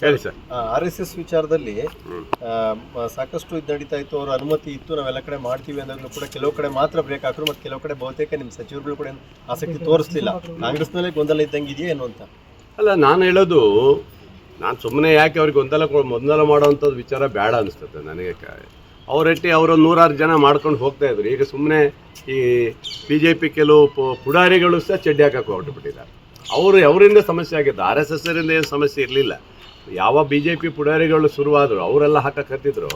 ಹೇಳಿ sir. R S S ವಿಚಾರದಲ್ಲಿ ಸಾಕಷ್ಟು ಇದು ನಡೀತಾ ಇತ್ತು ಅವರ ಅನುಮತಿ ಇತ್ತು ನಾವೆಲ್ಲ ಕಡೆ ಮಾಡ್ತೀವಿ ಅಂದಾಗಲೂ ಕೂಡ ಕೆಲವು ಕಡೆ ಮಾತ್ರ ಬ್ರೇಕ್ ಹಾಕಿದ್ರು ಮತ್ತು ಕೆಲವು ಕಡೆ ಬಹುತೇಕ ನಿಮ್ಮ ಸಚಿವರುಗಳು ಕೂಡ ಆಸಕ್ತಿ ಆಸಕ್ತಿ ತೋರಿಸ್ಲಿಲ್ಲ. ಕಾಂಗ್ರೆಸ್ನಲ್ಲೇ ಗೊಂದಲ ಇದ್ದಂಗೆ ಇದೆಯಾ ಏನು ಅಂತ? ಅಲ್ಲ ನಾನು ಹೇಳೋದು ನಾನು ಸುಮ್ಮನೆ ಯಾಕೆ ಅವ್ರಿಗೆ ಗೊಂದಲ ಕೊ- ಗೊಂದಲ ಮಾಡೋವಂಥದ್ದು ವಿಚಾರ ಬೇಡ ಅನಿಸ್ತದೆ ನನಗೆ ಅವರಟ್ಟಿ ಅವರು ನೂರಾರು ಜನ ಮಾಡ್ಕೊಂಡು ಹೋಗ್ತಾ ಇದ್ರು. ಈಗ ಸುಮ್ಮನೆ ಈ ಬಿ ಜೆ ಪಿ ಕೆಲವು ಪುಡಾರಿಗಳು ಸಹ ಚಡ್ಡಿ ಹಾಕಕ್ಕೆ ಹೊರಟುಬಿಟ್ಟಿದ್ದಾರೆ. ಅವರು ಅವರಿಂದ ಸಮಸ್ಯೆ ಆಗಿದ್ದು ಆರ್ ಎಸ್ ಎಸ್ಸರಿಂದ ಏನು ಸಮಸ್ಯೆ ಇರಲಿಲ್ಲ. ಯಾವ ಬಿ ಜೆ ಪಿ ಪುಡಾರಿಗಳು ಶುರುವಾದರು, ಅವರೆಲ್ಲ ಹಾಕಕ್ಕೆ ಹತ್ತಿದ್ರು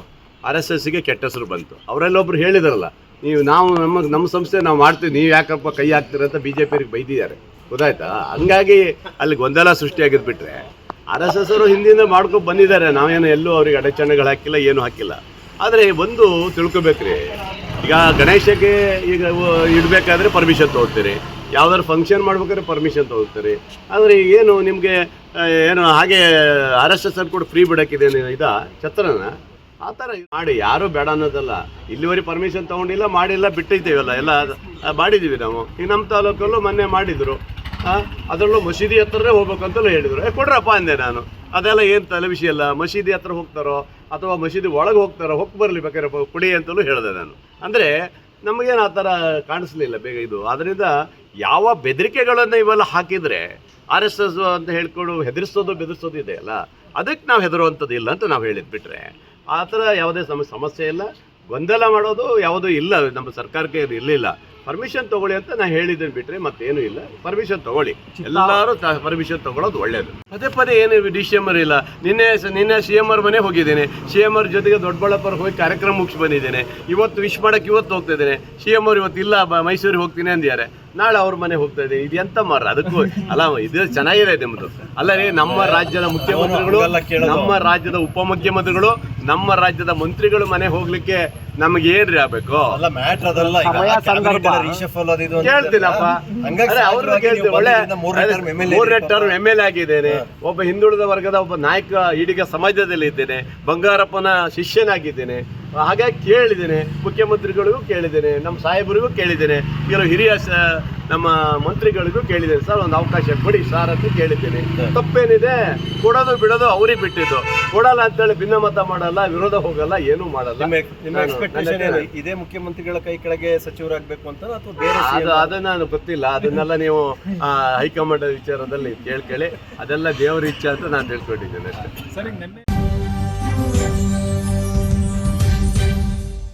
ಆರ್ ಎಸ್ ಎಸ್ಸಿಗೆ ಕೆಟ್ಟ ಹೆಸರು ಬಂತು. ಅವರೆಲ್ಲ ಒಬ್ರು ಹೇಳಿದ್ರಲ್ಲ, ನೀವು, ನಾವು ನಮ್ಮ ನಮ್ಮ ಸಂಸ್ಥೆ ನಾವು ಮಾಡ್ತೀವಿ, ನೀವು ಯಾಕಪ್ಪ ಕೈ ಹಾಕ್ತೀರ ಅಂತ ಬಿ ಜೆ ಪಿಯವ್ರಿಗೆ ಬೈದಿದ್ದಾರೆ. ಗೊತ್ತಾಯ್ತಾ? ಹಂಗಾಗಿ ಅಲ್ಲಿ ಗೊಂದಲ ಸೃಷ್ಟಿಯಾಗಿದ್ಬಿಟ್ರೆ ಆರ್ ಎಸ್ ಎಸ್ ಅವರು ಹಿಂದಿಂದ ಮಾಡ್ಕೊಂಡು ಬಂದಿದ್ದಾರೆ. ನಾವೇನು ಎಲ್ಲೂ ಅವ್ರಿಗೆ ಅಡಚಣೆಗಳು ಹಾಕಿಲ್ಲ, ಏನು ಹಾಕಿಲ್ಲ. ಆದರೆ ಒಂದು ತಿಳ್ಕೊಬೇಕ್ರಿ. ಈಗ ಗಣೇಶಕ್ಕೆ ಈಗ ಇಡಬೇಕಾದ್ರೆ ಪರ್ಮಿಷನ್ ತೊಗೊಳ್ತೀರಿ ಯಾವ್ದಾದ್ರು ಫಂಕ್ಷನ್ ಮಾಡ್ಬೇಕಾದ್ರೆ ಪರ್ಮಿಷನ್ ತಗೋತಾರೆ ಆದರೆ ಏನು ನಿಮಗೆ ಏನು ಹಾಗೆ ಆರ್ ಎಸ್ ಎಸ್ ಕೂಡ ಫ್ರೀ ಬಿಡೋಕ್ಕಿದೆ ಇದಾ? ಛತ್ರನ? ಆ ಥರ ಮಾಡಿ, ಯಾರೂ ಬೇಡ ಅನ್ನೋದಲ್ಲ. ಇಲ್ಲಿವರೆಗೆ ಪರ್ಮಿಷನ್ ತಗೊಂಡಿಲ್ಲ, ಮಾಡಿಲ್ಲ, ಬಿಟ್ಟಿದ್ದೇವಲ್ಲ, ಎಲ್ಲ ಮಾಡಿದ್ದೀವಿ ನಾವು. ಈ ನಮ್ಮ ತಾಲೂಕಲ್ಲೂ ಮೊನ್ನೆ ಮಾಡಿದರು. ಅದರಲ್ಲೂ ಮಸೀದಿ ಹತ್ರನೇ ಹೋಗ್ಬೇಕಂತಲೂ ಹೇಳಿದರು. ಏ, ಕೊಡ್ರಪ್ಪ ಅಂದೆ ನಾನು. ಅದೆಲ್ಲ ಏನು ತಲೆ ವಿಷಯ ಅಲ್ಲ ಮಸೀದಿ ಹತ್ರ ಹೋಗ್ತಾರೋ, ಅಥವಾ ಮಸೀದಿ ಒಳಗೆ ಹೋಗ್ತಾರೋ, ಹೋಗಿ ಬರಲಿ ಬೇಕಾದ್ರೆ ಕುಡಿ ಅಂತಲೂ ಹೇಳಿದೆ ನಾನು. ಅಂದರೆ ನಮಗೇನು ಆ ಥರ ಕಾಣಿಸ್ಲಿಲ್ಲ ಬೇಗ ಇದು. ಆದ್ದರಿಂದ ಯಾವ ಬೆದರಿಕೆಗಳನ್ನು ಇವೆಲ್ಲ ಹಾಕಿದರೆ ಆರ್ ಎಸ್ ಎಸ್ ಅಂತ ಹೇಳ್ಕೊಂಡು ಹೆದರಿಸೋದು ಬೆದರಿಸೋದು ಇದೆ ಅಲ್ಲ? ಅದಕ್ಕೆ ನಾವು ಹೆದರುವಂಥದ್ದು ಇಲ್ಲ ಅಂತ ನಾವು ಹೇಳಿದ್ ಬಿಟ್ಟರೆ ಆ ಥರ ಯಾವುದೇ ಸಮ, ಸಮಸ್ಯೆ ಇಲ್ಲ. ಗೊಂದಲ ಮಾಡೋದು ಯಾವುದೂ ಇಲ್ಲ. ನಮ್ಮ ಸರ್ಕಾರಕ್ಕೆ ಇರಲಿಲ್ಲ. ಪರ್ಮಿಷನ್ ತಗೊಳ್ಳಿ ಅಂತ ನಾ ಹೇಳಿದ್ದೇನೆ ಬಿಟ್ರೆ ಮತ್ತೇನು ಇಲ್ಲ. ಪರ್ಮಿಷನ್ ತಗೊಳ್ಳಿ. ಎಲ್ಲರೂ ಪರ್ಮಿಷನ್ ತಗೊಳ್ಳೋದು ಒಳ್ಳೇದು. ಪದೇ ಪದೇ ಏನು ಡಿ ಸಿ ಎಂ ಇಲ್ಲ. ನಿನ್ನೆ ನಿನ್ನೆ ಸಿ ಎಂ ಆರ್ ಮನೆ ಹೋಗಿದ್ದೇನೆ. ಸಿ ಎಂ ಆರ್ ಜೊತೆಗೆ ದೊಡ್ಡಬಳ್ಳಾಪುರ ಹೋಗಿ ಕಾರ್ಯಕ್ರಮ ಮುಗಿಸಿ ಬಂದಿದ್ದೇನೆ. ಇವತ್ತು ವಿಶ್ ಮಾಡಕ್ಕೆ ಇವತ್ತು ಹೋಗ್ತಾ ಇದ್ದೇನೆ. ಸಿ ಎಂ ಆರ್ ಇವತ್ತು ಇಲ್ಲ ಮೈಸೂರಿಗೆ ಹೋಗ್ತೀನಿ ಅಂದಿದ್ದಾರೆ. ನಾಳೆ ಅವ್ರ ಮನೆ ಹೋಗ್ತಾ ಇದ್ದೀನಿ. ಇದು ಎಂತ ಮಾರ ಅದಕ್ಕೂ ಅಲ್ಲ ಇದು ಚೆನ್ನಾಗಿದೆ ನಿಮ್ಮದು ಅಲ್ಲ ರೀ ನಮ್ಮ ರಾಜ್ಯದ ಮುಖ್ಯಮಂತ್ರಿಗಳು ನಮ್ಮ ರಾಜ್ಯದ ಉಪಮುಖ್ಯಮಂತ್ರಿಗಳು ನಮ್ಮ ರಾಜ್ಯದ ಮಂತ್ರಿಗಳು ಮನೆ ಹೋಗ್ಲಿಕ್ಕೆ ನಮಗೆ ಏನ್ರಿ ಆಗ್ಬೇಕು ಅಲ್ಲ ಮ್ಯಾಟ್ರ್ ಅದಲ್ಲ. ಕೇಳ್ತೀನಪ್ಪ. ಹಂಗಾಗಿ ಒಳ್ಳೆ ಮೂರನೇ ಟರ್ಮ್ ಎಂ ಎಲ್ ಎ ಆಗಿದ್ದೇನೆ. ಒಬ್ಬ ಹಿಂದುಳಿದ ವರ್ಗದ ಒಬ್ಬ ನಾಯಕ ಈಡಿಗ ಸಮಾಜದಲ್ಲಿ ಇದ್ದೇನೆ. ಬಂಗಾರಪ್ಪನ ಶಿಷ್ಯನಾಗಿದ್ದೇನೆ. ಹಾಗಾಗಿ ಕೇಳಿದ್ದೇನೆ ಮುಖ್ಯಮಂತ್ರಿಗಳಿಗೂ ಕೇಳಿದ್ದೇನೆ ನಮ್ಮ ಸಾಹೇಬರಿಗೂ ಕೇಳಿದ್ದೇನೆ ಕೆಲವು ಹಿರಿಯ ಸ- ನಮ್ಮ ಮಂತ್ರಿಗಳಿಗೂ ಕೇಳಿದ್ದೇನೆ. ಸರ್ ಒಂದು ಅವಕಾಶ ಕೊಡಿ ಸರ್ ಅಂತ ಕೇಳಿದ್ದೇನೆ. ತಪ್ಪೇನಿದೆ ಕೊಡೋದು ಬಿಡೋದು ಅವ್ರಿಗೆ ಬಿಟ್ಟಿದ್ದು. ಕೊಡಲ್ಲ ಅಂತೇಳಿ ಭಿನ್ನಮತ ಮಾಡಲ್ಲ ವಿರೋಧ ಹೋಗಲ್ಲ ಏನೂ ಮಾಡಲ್ಲ. ಇದೇ ಮುಖ್ಯಮಂತ್ರಿಗಳ ಕೈ ಕೆಳಗೆ ಸಚಿವರಾಗಬೇಕು ಅಂತ ಅಥವಾ ಬೇರೆ ಅದು ಅದನ್ನ ನಾನು ಗೊತ್ತಿಲ್ಲ. ಅದನ್ನೆಲ್ಲ ನೀವು ಹೈಕಮಾಂಡ್ ವಿಚಾರದಲ್ಲಿ ಕೇಳ್ಕೇಳಿ ಅದೆಲ್ಲ ದೇವರ ಇಚ್ಛೆ ಅಂತ ನಾನು ತಿಳ್ಕೊಂಡಿದ್ದೇನೆ ಅಷ್ಟೇ. ಸರಿ